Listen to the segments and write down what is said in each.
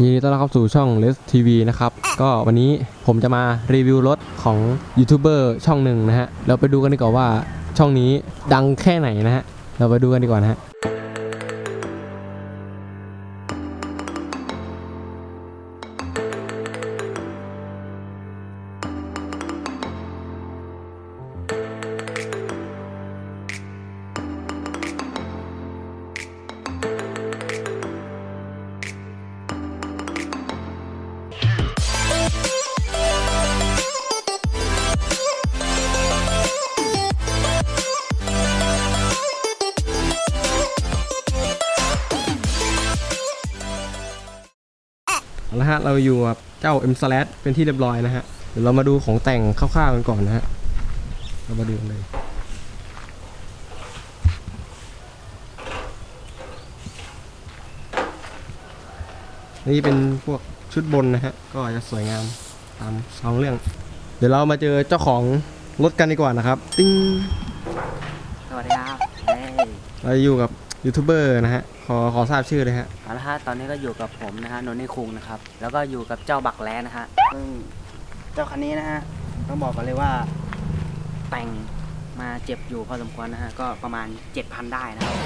ยินดีต้อนรับเข้าสู่ช่อง Les TV นะครับ ก็วันนี้ผมจะมารีวิวรถของยูทูบเบอร์ช่องหนึ่งนะฮะ เราไปดูกันดีกว่าว่าช่องนี้ดังแค่ไหนนะฮะ เราไปดูกันดีกว่านะฮะ เอาละฮะเราอยู่กับเจ้า M Slash เป็นที่เรียบร้อยนะฮะเดี๋ยวเรามาดูของแต่งคร่าวๆกันก่อนนะฮะเรามาดูกันเลยนี่เป็นพวกชุดบนนะฮะก็จะสวยงามตามท้องเรื่อง เดี๋ยวเรามาเจอเจ้าของรถกันดีกว่านะครับ ติ้งสวัสดีครับเฮ้ยเราอยู่กับยูทูบเบอร์นะฮะขอขอทราบชื่อเลยฮะ เอาละฮะตอนนี้ก็อยู่กับผมนะฮะนนท์นิคุงนะครับ แล้วก็อยู่กับเจ้าบักแล้นะฮะซึ่งเจ้าคันนี้นะฮะต้องบอกกันเลยว่า แต่งมาเจ็บอยู่พอสมควรนะฮะก็ประมาณ 7,000 ได้นะครับ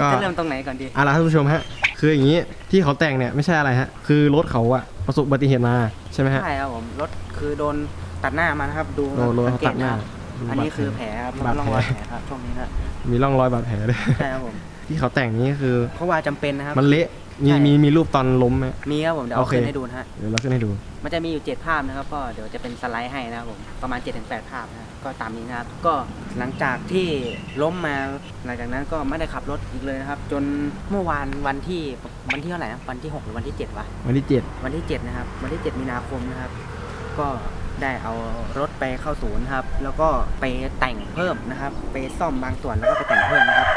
ก็จะเริ่มตรงไหนก่อนดีเอาล่ะท่านผู้ชมฮะ คืออย่างนี้ที่เขาแต่งเนี่ยไม่ใช่อะไรฮะ คือรถเขาอะประสบอุบัติเหตุมาใช่ไหมฮะ ใช่ครับผมรถคือโดนตัดหน้ามานะครับ ดูโดนรถสัเขางเกตัตดหน้านะครับ อันนี้คือแผลครับบาดร่องแผรลอยแผลครับช่วงนี้นะมีร่องรอยบาดแผลด้วยใช่ครับผมที่เขาแต่งนี้คือ เพราะว่าจำเป็นนะครับ มันเละมีใช่ มีมีรูปตอนล้มไหม มีครับผมเดี๋ยวเอาโอเค ขึ้นให้ดูนะฮะ เดี๋ยวเราขึ้นให้ดู มันจะมีอยู่ 7 ภาพนะครับ ก็เดี๋ยวจะเป็นสไลด์ให้นะครับผมประมาณ 7-8 ภาพนะก็ตามนี้นะครับ ก็หลังจากที่ล้มมาหลังจากนั้นก็ไม่ได้ขับรถอีกเลยนะครับ จนเมื่อวานวันที่วันที่เท่าไหร่นะวันที่ 6 หรือวันที่ 7 วะ วันที่เจ็ดวันที่ 7 นะครับ วันที่ 7 มีนาคมนะครับ ก็ได้เอารถ ไปเข้าศูนย์ครับ แล้วก็ไปแต่งเพิ่มนะครับ ไปซ่อมบางส่วนแล้วก็ไปแต่งเพิ่มนะครับ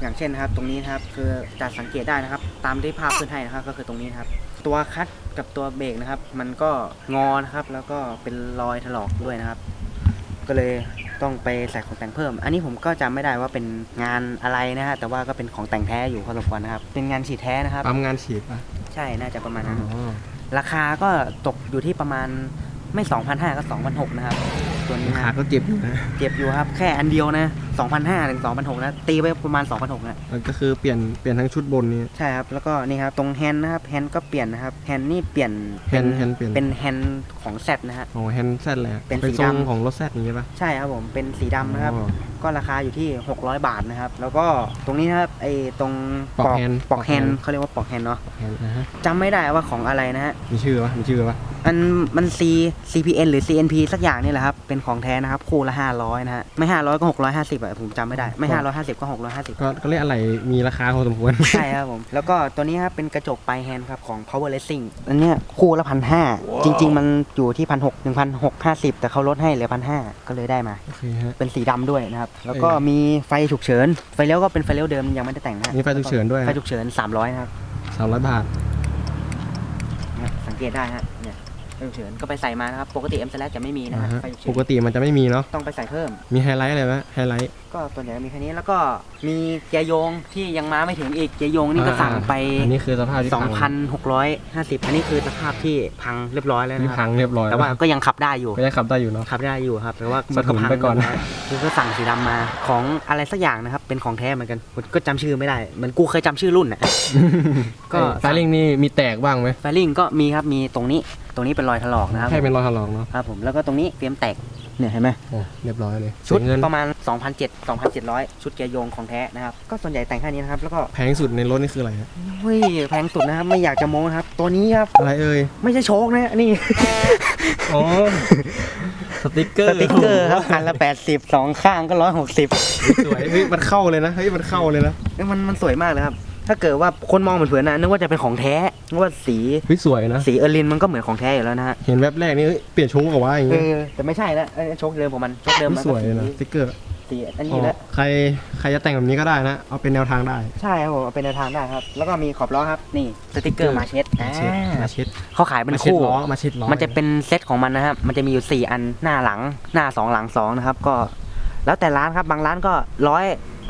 อย่างเช่นนะครับ ตรงนี้นะครับคือจะสังเกตได้นะครับ ตามที่ภาพขึ้นให้นะครับ ก็คือตรงนี้นะครับ ตัวคลัตช์กับตัวเบรกนะครับ มันก็งอนะครับ แล้วก็เป็นรอยถลอกด้วยนะครับ ก็เลยต้องไปใส่ของแต่งเพิ่ม อันนี้ผมก็จำไม่ได้ว่าเป็นงานอะไรนะฮะแต่ว่าก็เป็นของแต่งแท้อยู่พอสมควรนะครับ เป็นงานฉีดแท้นะครับ ปั๊มงานฉีดป่ะใช่น่าจะประมาณอ๋นั้นอราคาก็ตกอยู่ที่ประมาณ ไม่ 2,500ก็2,600นะครับ ตัวนี้รานะคาก็เจ็บอยู่นะเก็บอยู่ครับ แค่อันเดียวนะ2,500ถึง2,600นะตีไปประมาณ2,600นะแล้วก็คือเปลี่ยนเปลี่ยนทั้งชุดบนนี้ ใช่ครับแล้วก็นี่ครับตรงแฮนด์นะครับแฮนด์ก็เปลี่ยนนะครับแฮนด์นี่เปลี่ยนแฮนด์แฮนด์เปลี่ยน เป็นแฮนด์ของแซดนะฮะของแฮนด์แซดเลยอะเป็นเป็นสีทรงดำ ของรถแซดนี้ป่ะใช่ครับผมเป็นสีดำนะครับอ๋อก็ราคาอยู่ที่ 600 บาทนะครับ แล้วก็ตรงนี้นะครับไอ้ตรงปลอกแฮนด์ปลอกแฮนปลอกแฮนด์ด์ เขาเรียกว่าปลอกแฮนด์เนาะแฮนด์นะฮะจำไม่ได้ว่าของอะไรนะฮะมีชื่อป่ะมีชื่อป่ะมันมัน C CPN หรือ CNP สักอย่างนี่แหละครับเป็นของแท้นะครับคู่ละ500นะฮะไม่ 500 ก็ 650อะผมจำไม่ได้ไม่ 550 ก็ 650 ก็ก็เรียกอะไรมีราคาพอสมควร ใช่ครับผม แล้วก็ตัวนี้ครับเป็นกระจกปลายแฮนด์ครับของ Power Racing อันเนี้ยคู่ละพันห้าจริง ๆ มันอยู่ที่พันหกหนึ่งพันหกห้าสิบแต่เขาลดให้เหลือพันห้าก็เลยได้มา โอเคฮะ เป็นสีดำด้วยนะครับ แล้วก็เอ้ยมีไฟฉุกเฉิน ไฟเลี้ยวก็เป็นไฟเลี้ยวเดิมยังไม่ได้แต่งนะฮะมีไฟฉุกเฉินด้วยไฟฉุกเฉิน 300นะครับสามร้อยบาทเนี่ยสังเกตได้ฮะเนี่ยไฟ ฉุกเฉินก็ไปใส่มานะครับ ปกติ M จะไม่มีนะอ่าฮะฮะไฟฉุกเฉิปกนติมันจะไม่มีเนาะ ต้องไปใส่เพิ่ม มีไฮไลท์อะไรไหมไฮไลท์ ก็ส่วนใหญ่ก็มีแค่นี้แล้วก็มีเกียร์โยงที่ยังมาไม่ถึงอีกเกียร์โยงนี่ก็อ่าสั่งไปอันนี้คือสภาพที่พัง2,650 อันนี้คือสภาพที่พังเรียบร้อยแล้วที่นะคพัรับงเรียบร้อยแต่ว่าก็ยังขับได้อยู่ก็ยังขับได้อยู่เนาะ ขับได้อยู่ครับแต่ว่าสะถุนไปก่อน เรียบร้ยคือก็สั่งสีดำมาของอะไรสักอย่างนะครับ เป็นของแท้เหมือนกันผมก็จำชื่อไม่ได้เหมือนกูเคยจำชื่อรุ่นอะ ก็ ไฟลิงนี่มีแตกบ้างไหมไฟลิ่งก็มีครับมีตรงนี้ตรงนี้เป็นรอยถลอกนะครับ แค่เป็นรอยถลอกเนาะครับผมแล้วก็ตรงนี้เตรียมแตก เนี่ยเห็นไหมโอ้เรียบร้อยเลยชุดเสียเงินประมาณ 2,700 2,700 ชุดเกียร์โยงของแท้นะครับ ก็ส่วนใหญ่แต่งแค่นี้นะครับ แล้วก็แพงสุดในรถนี่คืออะไรฮะเฮ้ยแพงสุดนะครับ ไม่อยากจะโม้นะครับ ตัวนี้ครับ อะไรเอ่ย ไม่ใช่โชคนะนี่อ๋อสติกเกอสร์ติ๊กเกอร์ครับอันละ80สองข้างก็160สวยเฮ้ยมันเข้าเลยนะเฮ้ยมันเข้าเลยนะเอ้ยมันมันสวยมากเลยครับ ถ้าเกิดว่าคนมองเหมือนเผินๆนะนึกว่าจะเป็นของแท้นึกว่าสีเฮ้ยสวยนะ สีเออร์ลินมันก็เหมือนของแท้อยู่แล้วนะฮะเห็นแวบแรกนี่เอ้ยเปลี่ยนโชว์กับว่าอย่างเอเงี้ยอแต่ไม่ใช่แล้วเอ้ยโชคเดิมของมันโชคเดิมเฮ้ยมันสวยเลยนะสีสติกเกอร์สีอันอ๋นี้อแล้ว ใครใครจะแต่งแบบนี้ก็ได้นะ เอาเป็นแนวทางได้ ใช่ครับผมเอาเป็นแนวทางได้ครับ แล้วก็มีขอบล้อครับ นี่สติกเกอร์มาเช็ดมาเช็ดอ่ามาเช็ดเขาขายเป็นมาเช็ดคู่ ล้อมาเช็ดล้อมันจะเป็นเซตของมันนะครับ มันจะมีอยู่ 4 อันหน้าหลังหน้า 2 หลัง 2 นะครับ ก็ แล้วแต่ร้านครับ บางร้านก็ร้อย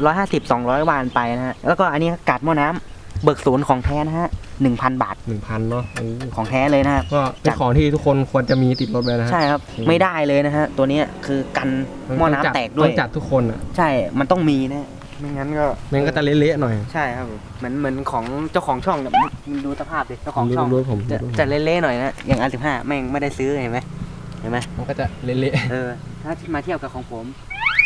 ร้อยห้าสิบสองร้อยวานไปนะฮะ แล้วก็อันนี้กาดหม้อน้ำเบิกศูนย์ของแท้นะฮะหนึ่งพันบาทหนึ่งพันเนาะโอ้ของแท้เลยนะครับ ก็เป็นของที่ทุกคนควรจะมีติดรถไว้นะฮะ ใช่ครับ อืม ไม่ได้เลยนะฮะ ตัวเนี้ยคือกันหม้อน้ำแตกด้วย ต้องจัดทุกคนอะใช่ มันต้องมีนะ ไม่งั้นก็ไม่งั้นก็จะเละๆหน่อยใช่ครับผมเหมือนเหมือนของเจ้าของช่องเนี่ยมึงดูสภาพดิเจ้าของดูช่องดูผมจะดูผมจะเละๆหน่อยนะ อย่างอันสิบห้าแม่งไม่ได้ซื้อเห็นไหมเห็นไหมมันก็จะเละเออ ถ้ามาเทียบกับของผม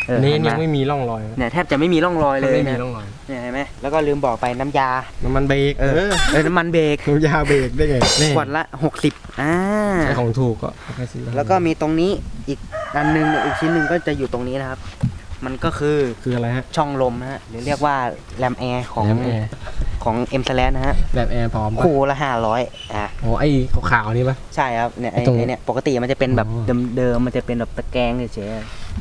เอๆอนี่เห็นไหมยังไม่มีร่องรอยนะเนี่ยแทบจะไม่มีร่องรอยเลยไม่มีนะร่องรอย เนี่ยเห็นไหมแล้วก็ลืมบอกไปน้ำยา น้ำมันเบรกเออเออน้ำมันเบรกน้ำยาเบรกได้ไงนี่ขวดละหกสิบอ่า ใช้ของถูกก็แค่ซื้อแล้วก็มีตรงนี้อีกอันหนึงเนี่ยอีกชิ้นหนึ่งก็จะอยู่ตรงนี้นะครับ มันก็คือคืออะไรฮะช่องลมนะฮะหรือเรียกว่าแรมแอร์ของแรมแอร์ ของ M s l a s นะฮะแบบแอร์พร้อมปะคู่ละห้าร้อยอะโอ้ไอ้ขาวๆนี่ปะ ใช่ครับเนี่ยไอ้ตรงไอ้เนี่ยปกติมันจะเป็นแบบอ๋อ เดิมๆมันจะเป็นแบบตะแกรงเฉย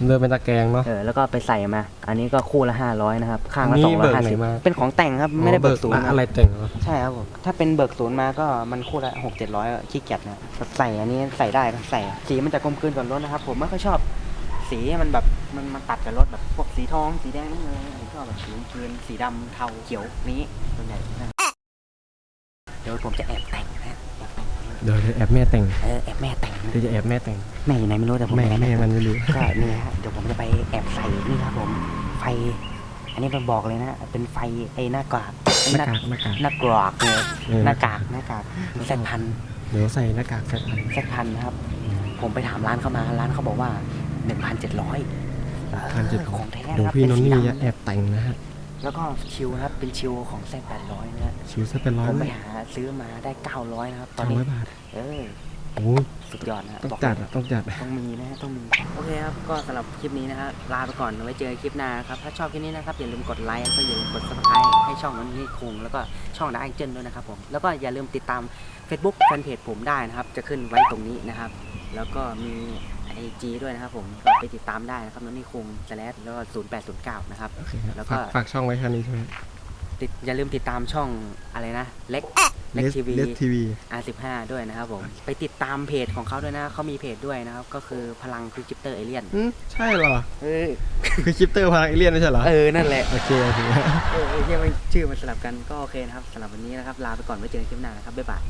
เดินเป็นตะแกรงเนาะ ๆเออแล้วก็ไปใส่มา อันนี้ก็คู่ละห้าร้อยนะครับข้างละนี่สองร้เบิอยกห้าไหนสิบมา เป็นของแต่งครับไม่ได้เบิกศูนย์อะนะอะไรแต่งเหรอใช่ครับผมถ้าเป็นเบิกศูนย์มาก็มันคู่ละหกเจ็ดร้อยขี้เกียจนะใส่อันนี้ใส่ได้ก็ใส่สีมันจะกลมกลืนกับรถนะครับ ผมไม่ค่อยชอบสีมันแบบ มันมาตัดกับรถแบบพวกสีทองสีแดงนี่เลยผมชอบแบบสีกลมกลืนสีดำเทาเขียวนี้ส่วนใหญ่นะเดี๋ยวผมจะแอบแต่งนะแอบแต่งเดี๋ยวแอบแม่แต่งเออแอบแม่แต่งนะเดี๋ยวจะแอบแม่แต่งแม่อยู่ไหนไม่รู้แต่ผมแม่ไปแล้วแม่มันไม่รู้ก็นี่ฮะเดี๋ยวผมจะไปแอบใส่นี่ครับผมไฟ อันนี้มันบอกเลยนะ เป็นไฟไอ้หน้ากากไอ้หน้ากากหน้ากากหน้ากากเลยเออหน้ากากหน้ากากแซดพันเดี๋ยวใส่หน้ากากแฟนแซดพันนะครับ ผมไปถามร้านเขามาร้านเขาบอกว่า 1,700 1,700ของแท้เดี๋ยวนะครับพี่นนท์นี่เป็สีจะดำแอบแต่งนะฮะแล้วก็ชิวนะครับเป็นชิวของแซด800นะฮะชิวซะเป็นร้อยผมเลไปยหาซื้อมาได้900นะครับตอสานมนี้ร้อยบาทเออโอ้สุดยอดนะฮะต้องบอกจัดเลยอะต้องจัดอะ ต้องมีนะฮะต้องมี โอเคครับ ก็สำหรับคลิปนี้นะฮะลาไปก่อนไว้เจอคลิปหน้านะครับ ถ้าชอบคลิปนี้นะครับ อย่าลืมกดไลค์แล้วก็อย่าลืมกด subscribe ให้ช่องนั้นนี่คุงแล้วก็ช่องดักแองเจิลด้วยนะครับผม แล้วก็อย่าลืมติดตาม Facebook แฟนเพจผมได้นะครับ จะขึ้นไว้ตรงนี้นะครับ แล้วก็มี IG ด้วยนะครับผมก็ไปติดตามได้นะครับนนนี่คุงสแลแล้วก็0809นะครับ โอเคครับแล้วก็ ฝากฝากช่องไว้แค่นี้ใช่ไหมติดอย่าลืมติดตามช่องอะไรนะเล็กเล็กทีวี เลสทีวี R15 ด้วยนะครับผม ไปติดตามเพจของเขาด้วยนะเขามีเพจด้วยนะครับ ก็คือพลังคริปเตอร์เอเลียนใช่เหรอ เออคือคริปเตอร์พลังเอเลียนไม่ใช่เหรอ เออ นั่นแหละ โอเคโอเค เออเออเรียกว่าชื่อมันสลับกันก็โอเคนะครับสำหรับวันนี้นะครับ ลาไปก่อนไว้เจอกันคลิปหน้านะครับ บ๊ายบาย